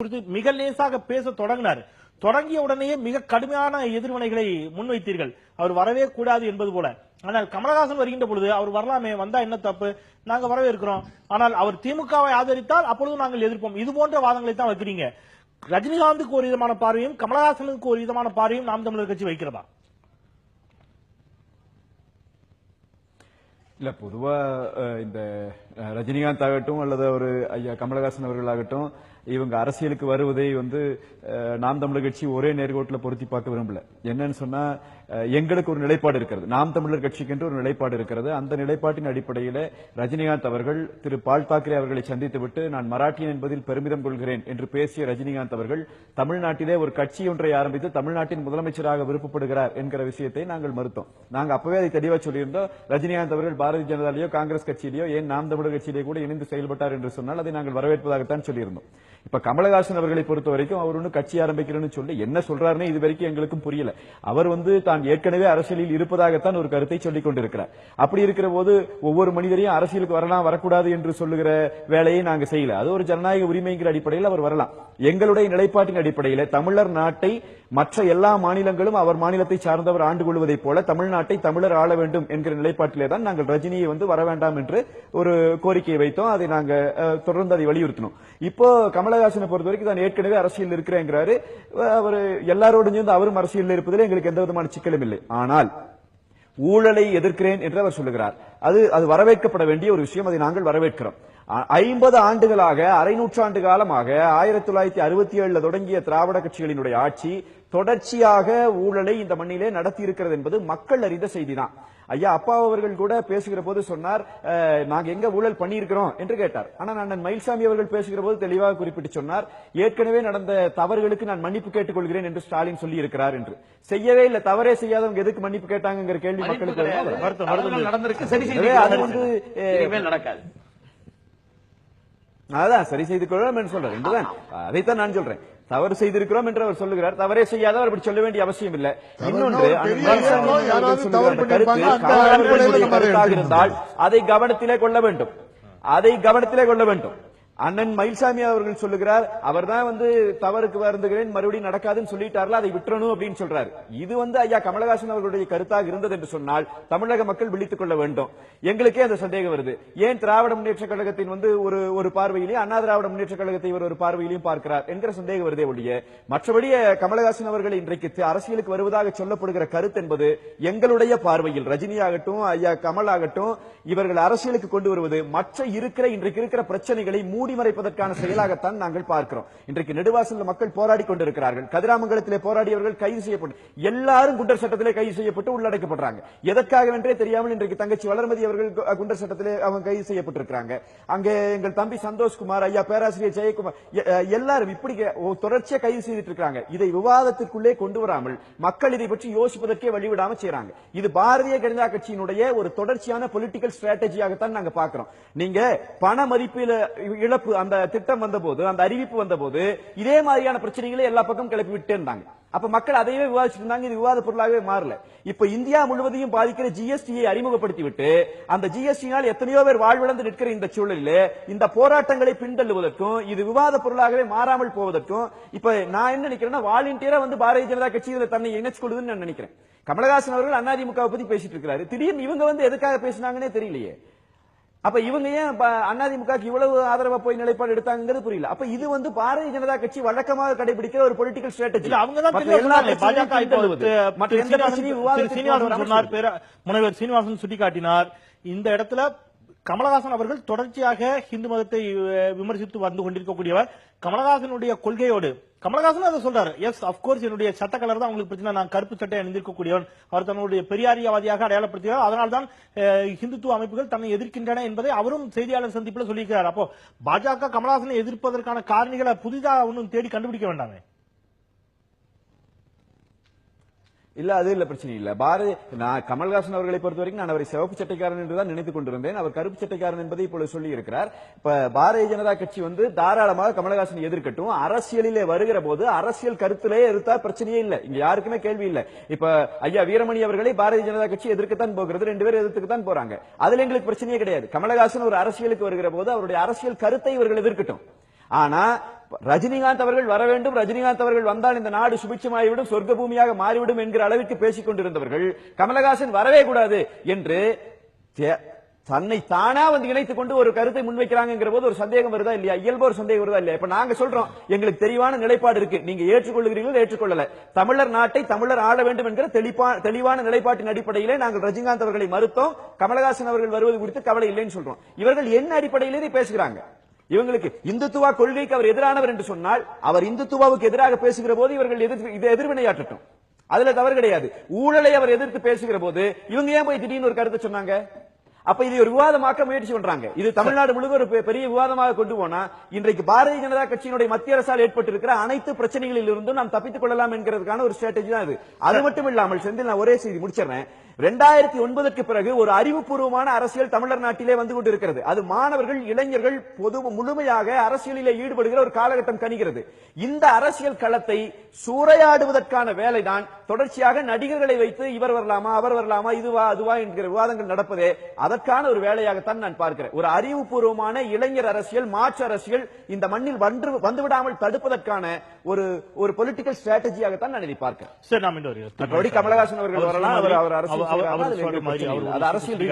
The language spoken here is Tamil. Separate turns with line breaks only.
குறித்து மிக லேசாக பேச தொடங்கினார். தொடங்கிய உடனேயே மிக கடுமையான எதிர்வினைகளை முன்வைத்தீர்கள். அவர் வரவே கூடாது என்பது போல. ஆனால் கமலஹாசன் வருகின்ற பொழுது அவர் வரலாமே வந்தா என்ன தப்பு? நாங்க வரவே இருக்கிறோம் ஆனால் அவர் திமுகவை ஆதரித்தால் அப்பொழுது நாங்கள் எதிர்ப்போம். இது போன்ற வாதங்களை தான் வைக்கிறீங்க. ரஜினிகாந்துக்கு ஒரு விதமான பார்வையும் கமலஹாசனுக்கு ஒரு விதமான பார்வையும் நாம் தமிழர் கட்சி வைக்கிறதா?
இல்ல பொதுவா அஹ், இந்த ரஜினிகாந்த் ஆகட்டும் அல்லது ஒரு ஐயா கமலஹாசன் அவர்களாகட்டும் இவங்க அரசியலுக்கு வருவதை வந்து நாம் தமிழர் கட்சி ஒரே நேர்கோட்டில் பொருத்தி பார்க்க விரும்பல. என்னன்னு சொன்னா எங்களுக்கு ஒரு நிலைப்பாடு இருக்கிறது. நாம் தமிழர் கட்சிக்கென்று ஒரு நிலைப்பாடு இருக்கிறது. அந்த நிலைப்பாட்டின் அடிப்படையில் ரஜினிகாந்த் அவர்கள் திரு பால் தாக்கரே அவர்களை சந்தித்து விட்டு நான் மராட்டியன் என்பதில் பெருமிதம் கொள்கிறேன் என்று பேசிய ரஜினிகாந்த் அவர்கள் தமிழ்நாட்டிலே ஒரு கட்சி ஒன்றை ஆரம்பித்து தமிழ்நாட்டின் முதலமைச்சராக விருப்பப்படுகிறார் என்கிற விஷயத்தை நாங்கள் மறுத்தோம். நாங்க அப்பவே அதை தெளிவா சொல்லியிருந்தோம். ரஜினிகாந்த் அவர்கள் பாரதிய ஜனதாலேயோ காங்கிரஸ் கட்சியிலேயோ ஏன் நாம் தமிழர் கட்சியிலேயே கூட இணைந்து செயல்பட்டார் என்று சொன்னால் அதை நாங்கள் வரவேற்பதாகத்தான் சொல்லியிருந்தோம். இப்ப கமலஹாசன் அவர்களை பொறுத்த வரைக்கும் அவர் ஒன்று கட்சி ஆரம்பிக்கிறேன்னு சொல்லி என்ன சொல்றாருன்னு இது வரைக்கும் எங்களுக்கும் புரியல. அவர் வந்து தான் ஏற்கனவே அரசியலில் இருப்பதாகத்தான் ஒரு கருத்தை சொல்லிக் கொண்டிருக்கிறார். அப்படி இருக்கிற போது ஒவ்வொரு மனிதரையும் அரசியலுக்கு வரலாம் வரக்கூடாது என்று சொல்லுகிற வேலையை நாங்க செய்யல. அது ஒரு ஜனநாயக உரிமைங்கிற அடிப்படையில் அவர் வரலாம். எங்களுடைய நிலைப்பாட்டின் அடிப்படையில் தமிழர் நாட்டை மற்ற எல்லா மாநிலங்களும் அவர் மாநிலத்தை சார்ந்தவர் ஆண்டு கொள்வதைப் போல தமிழ்நாட்டை தமிழர் ஆள வேண்டும் என்கிற நிலைப்பாட்டிலே தான் நாங்கள் ரஜினியை வந்து வர வேண்டாம் என்று ஒரு கோரிக்கையை வைத்தோம். அதை நாங்கள் தொடர்ந்து அதை வலியுறுத்தினோம். இப்போ கமலஹாசனை பொறுத்த வரைக்கும் தான் ஏற்கனவே அரசியல் இருக்கிறேங்கிறாரு. அவர் எல்லாரோடும் சேர்ந்து அவரும் அரசியலில் இருப்பதில் எங்களுக்கு எந்த விதமான சிக்கலும் இல்லை. ஆனால் ஊழலை எதிர்க்கிறேன் என்று அவர் சொல்லுகிறார். அது அது வரவேற்கப்பட வேண்டிய ஒரு விஷயம். அதை நாங்கள் வரவேற்கிறோம். ஐம்பது ஆண்டுகளாக அரை நூற்றாண்டு காலமாக ஆயிரத்தி தொள்ளாயிரத்தி அறுபத்தி ஏழுல தொடங்கிய திராவிட கட்சிகளினுடைய ஆட்சி தொடர்ச்சியாக ஊழலை இந்த மண்ணிலே நடத்தி இருக்கிறது என்பது மக்கள் அறிந்த செய்திதான். ஐயா அப்பா அவர்கள் கூட பேசுகிற போது சொன்னார் அஹ், நாங்க எங்க ஊழல் பண்ணியிருக்கிறோம்? என்று கேட்டார். ஆனா அண்ணன் மயில்சாமி அவர்கள் பேசுகிற போது தெளிவாக குறிப்பிட்டு சொன்னார் ஏற்கனவே நடந்த தவறுகளுக்கு நான் மன்னிப்பு கேட்டுக்கொள்கிறேன் என்று ஸ்டாலின் சொல்லி இருக்கிறார் என்று. செய்யவே இல்ல தவறே செய்யாதவங்க எதுக்கு மன்னிப்பு கேட்டாங்கிற கேள்வி மக்களுக்கு அது வந்து
நடக்காது.
அதான் சரி செய்து கொள்ளலாம் என்று சொல்றார். என்றுதான் அதைத்தான் நான் சொல்றேன். தவறு செய்திருக்கிறோம் என்று அவர் சொல்லுகிறார். தவறே செய்யாதவர் அப்படி சொல்ல வேண்டிய அவசியம் இல்லை. இன்னொன்று. இருந்தால் அதை கவனத்திலே கொள்ள வேண்டும். அதை கவனத்திலே கொள்ள வேண்டும். அண்ணன் மயில்சாமி அவர்கள் சொல்லுகிறார் அவர்தான் வந்து தவறுக்கு வருந்துகிறேன் மறுபடியும் நடக்காதுன்னு சொல்லிட்டார்ல அதை விட்டுறணும் அப்படின்னு சொல்றாரு. இது வந்து ஐயா கமலஹாசன் அவர்களுடைய கருத்தாக இருந்தது என்று சொன்னால் தமிழக மக்கள் விழித்துக் கொள்ள வேண்டும். எங்களுக்கே அந்த சந்தேகம் வருது. ஏன் திராவிட முன்னேற்ற கழகத்தின் வந்து ஒரு ஒரு பார்வையிலையும் அண்ணா திராவிட முன்னேற்ற கழகத்தை இவர் ஒரு பார்வையிலையும் பார்க்கிறார் என்கிற சந்தேகம் வருதே ஒழிய மற்றபடி கமலஹாசன் அவர்கள் இன்றைக்கு அரசியலுக்கு வருவதாக சொல்லப்படுகிற கருத்து என்பது எங்களுடைய பார்வையில் ரஜினி ஆகட்டும் ஐயா கமல் ஆகட்டும் இவர்கள் அரசியலுக்கு கொண்டு வருவது மற்ற இருக்கிற இன்றைக்கு இருக்கிற பிரச்சனைகளை மூடி மறைப்பதற்கான செயலாகத்தான் நாங்கள் பார்க்கிறோம். இன்றைக்கு நெடுவாசல்ல மக்கள் போராடி கொண்டிருக்கிறார்கள். கதிராமங்கலத்திலே போராடியவர்கள் கைது செய்யப்பட்டு எல்லாரும் குண்டர் சட்டத்திலே கைது செய்யப்பட்டு உள்ளடக்கப்படுறாங்க எதற்காக என்றே தெரியாமல் இன்றைக்கு தங்கச்சி வளர்மதி அவர்கள் குண்டர் சட்டத்திலே அவங்க கைது செய்யப்பட்டிருக்கிறாங்க. அங்கே எங்கள் தம்பி சந்தோஷ்குமார் ஐயா பேராசிரியர் ஜெயக்குமார் எல்லாரும் இப்படி கே- தொடர்ச்சியா கைது செய்துட்டு இருக்காங்க இதை விவாதத்திற்குள்ளே கொண்டு வராமல் மக்கள் இதை பற்றி யோசிப்பதற்கே வழிவிடாம செய்யறாங்க இது பாரதிய ஜனதா கட்சியினுடைய ஒரு தொடர்ச்சியான பொலிட்டிக்கல் ஸ்ட்ராட்டஜியாகத்தான் நாங்க பாக்குறோம் நீங்க பண மதிப்பில் இழப்பு அந்த திட்டம் வந்தபோது அந்த அறிவிப்பு வந்தபோது இதே மாதிரியான பிரச்சனைகளை எல்லா பக்கம் கிளப்பி விட்டே இருந்தாங்க அப்ப மக்கள் அதையே விவாதிச்சுட்டு இருந்தாங்க இது விவாத பொருளாகவே மாறல. இப்ப இந்தியா முழுவதையும் பாதிக்கிற ஜிஎஸ்டியை அறிமுகப்படுத்தி விட்டு அந்த ஜிஎஸ்டியால் எத்தனையோ பேர் வாழ்விழந்து நிற்கிற இந்த சூழலில் இந்த போராட்டங்களை பின்தள்ளுவதற்கும் இது விவாத பொருளாகவே மாறாமல் போவதற்கும் இப்ப நான் என்ன நினைக்கிறேன்னா வாலண்டியரா வந்து பாரதிய ஜனதா கட்சி இதுல தன்னை இணைச்சுக்கொள்ளுதுன்னு நான் நினைக்கிறேன். கமலஹாசன் அவர்கள் அதிமுக பத்தி பேசிட்டு இருக்கிறாரு. திடீர்னு இவங்க வந்து எதுக்காக பேசினாங்கன்னே தெரியலையே. அப்ப இவங்க ஏன் அதிமுகக்கு இவ்வளவு ஆதரவா போய் நிலைப்பாடு எடுத்தாங்கிறது புரியல. அப்ப இது வந்து பாரதிய ஜனதா கட்சி வழக்கமாக கடைபிடிக்கிற ஒரு பொலிட்டிக்கல் ஸ்ட்ராட்டஜி
அவங்க தான்
மற்ற எந்த
முனைவர் சீனிவாசன் சுட்டிக்காட்டினார். இந்த இடத்துல கமலஹாசன் அவர்கள் தொடர்ச்சியாக இந்து மதத்தை விமர்சித்து வந்து கொண்டிருக்கக்கூடியவர். கமலஹாசனுடைய கொள்கையோடு கமலஹாசன் அதை சொல்றாரு. எஸ் அப்கோர்ஸ் என்னுடைய சட்ட கலர் தான் உங்களுக்கு பிரச்சனை. நான் கருப்பு சட்டை அணிந்திருக்கக்கூடியவன். அவர் தன்னுடைய பெரியாரியவாதியாக அடையாளப்படுத்துகிறார். அதனால் தான் இந்துத்துவ அமைப்புகள் தன்னை எதிர்க்கின்றன என்பதை அவரும் செய்தியாளர் சந்திப்பில் சொல்லியிருக்கிறார். அப்போ பாஜக கமலஹாசனை எதிர்ப்பதற்கான காரணிகளை புதிதாக ஒன்றும் தேடி கண்டுபிடிக்க வேண்டாமே.
இல்ல அது இல்ல பிரச்சனை இல்ல. பாரதி நான் கமல்ஹாசன் அவர்களை பொறுத்த வரைக்கும் நான் அவரை சிவப்பு சட்டைக்காரன் என்று தான் நினைத்துக் கொண்டிருந்தேன். அவர் கருப்பு சட்டைக்காரன் என்பதை இப்பொழுது சொல்லி இருக்கிறார் இப்ப பாரதிய ஜனதா கட்சி வந்து தாராளமாக கமலஹாசன் எதிர்க்கட்டும். அரசியலிலே வருகிற போது அரசியல் கருத்திலே எதிர்த்தா பிரச்சனையே இல்ல. இங்க யாருக்குமே கேள்வி இல்ல. இப்ப ஐயா வீரமணி அவர்களை பாரதிய ஜனதா கட்சி எதிர்க்கத்தான் போகிறது. ரெண்டு பேரும் எதிர்த்துக்கு தான் போறாங்க. அதுல எங்களுக்கு பிரச்சனையே கிடையாது. கமலஹாசன் ஒரு அரசியலுக்கு வருகிற போது அவருடைய அரசியல் கருத்தை இவர்கள் எதிர்க்கட்டும். ஆனா ரஜினிகாந்த் அவர்கள் வர வேண்டும் ரஜினிகாந்த் அவர்கள் வந்தால் இந்த நாடு சுபிட்சமாகிவிடும் சொர்க்க பூமியாக மாறிவிடும் என்கிற அளவிற்கு பேசிக் கொண்டிருந்தவர்கள் கமலஹாசன் வரவே கூடாது என்று தே- தன்னை தானா வந்து இணைத்துக் கொண்டு ஒரு கருத்தை முன்வைக்கிறாங்கிற போது ஒரு சந்தேகம் வருதா இல்லையா? இயல்பு ஒரு சந்தேகம் வருதா இல்லையா? இப்ப நாங்க சொல்றோம் எங்களுக்கு தெளிவான நிலைப்பாடு இருக்கு. நீங்க ஏற்றுக்கொள்கிறீர்கள் ஏற்றுக்கொள்ளல. தமிழர் நாட்டை தமிழர் ஆள வேண்டும் என்கிற தெளிவான நிலைப்பாட்டின் அடிப்படையிலே நாங்கள் ரஜினிகாந்த் அவர்களை மறுத்தோம் கமலஹாசன் அவர்கள் வருவது குறித்து கவலை இல்லைன்னு சொல்றோம். இவர்கள் என்ன அடிப்படையிலே பேசுகிறாங்க? இவங்களுக்கு இந்துத்துவா கொள்கைக்கு அவர் எதிரானவர் என்று சொன்னால் அவர் இந்துத்துவாவுக்கு எதிராக பேசுகிற போது இவர்கள் இதை எதிர்வினையாற்றட்டும். அதுல தவறு கிடையாது. ஊழலை அவர் எதிர்த்து பேசுகிற போது இவங்க ஏன் போய் திடீர்னு ஒரு கருத்தை சொன்னாங்க? அப்ப இதை ஒரு விவாதமாக்க முயற்சி பண்றாங்க. இது தமிழ்நாடு முழுவதும் ஒரு பெ- பெரிய விவாதமாக கொண்டு போனா இன்றைக்கு பாரதிய ஜனதா கட்சியினுடைய மத்திய அரசால் ஏற்பட்டிருக்கிற அனைத்து பிரச்சனைகளில் இருந்தும் நாம் தப்பித்துக் கொள்ளலாம் என்கிறதுக்கான ஒரு ஸ்ட்ராட்டஜி தான் இது. அது மட்டும் இல்லாமல் செந்தில் நான் ஒரே செய்தி முடிச்சிடறேன். ரெண்டாயிரத்தி ஒன்பதுக்கு பிறகு ஒரு அறிவுபூர்வமான அரசியல் தமிழர் நாட்டிலே வந்து கொண்டிருக்கிறது. அது மாணவர்கள் இளைஞர்கள் பொது முழுமையாக அரசியலிலே ஈடுபடுகிற ஒரு காலகட்டம் கணிகிறது. இந்த அரசியல் களத்தை சூறையாடுவதற்கான வேலைதான் தொடர்ச்சியாக நடிகர்களை வைத்து இவர் வரலாமா அவர் வரலாமா இதுவா அதுவா என்கிற விவாதங்கள் நடப்பதே அதற்கான ஒரு வேலையாகத்தான் நான் பார்க்கிறேன். ஒரு அறிவுபூர்வமான இளைஞர் அரசியல் மாற்று அரசியல் இந்த மண்ணில் வந்து வந்துவிடாமல் தடுப்பதற்கான ஒரு ஒரு பொலிட்டிக்கல் ஸ்ட்ராட்டஜியாகத்தான் நான் இதை பார்க்கிறேன். கமலஹாசன் அவர்கள்
அவர்
வரலாம் அவர் அரசியல்
அவர்
எங்களுக்கு
மாதிரி அவர்
அரசியல்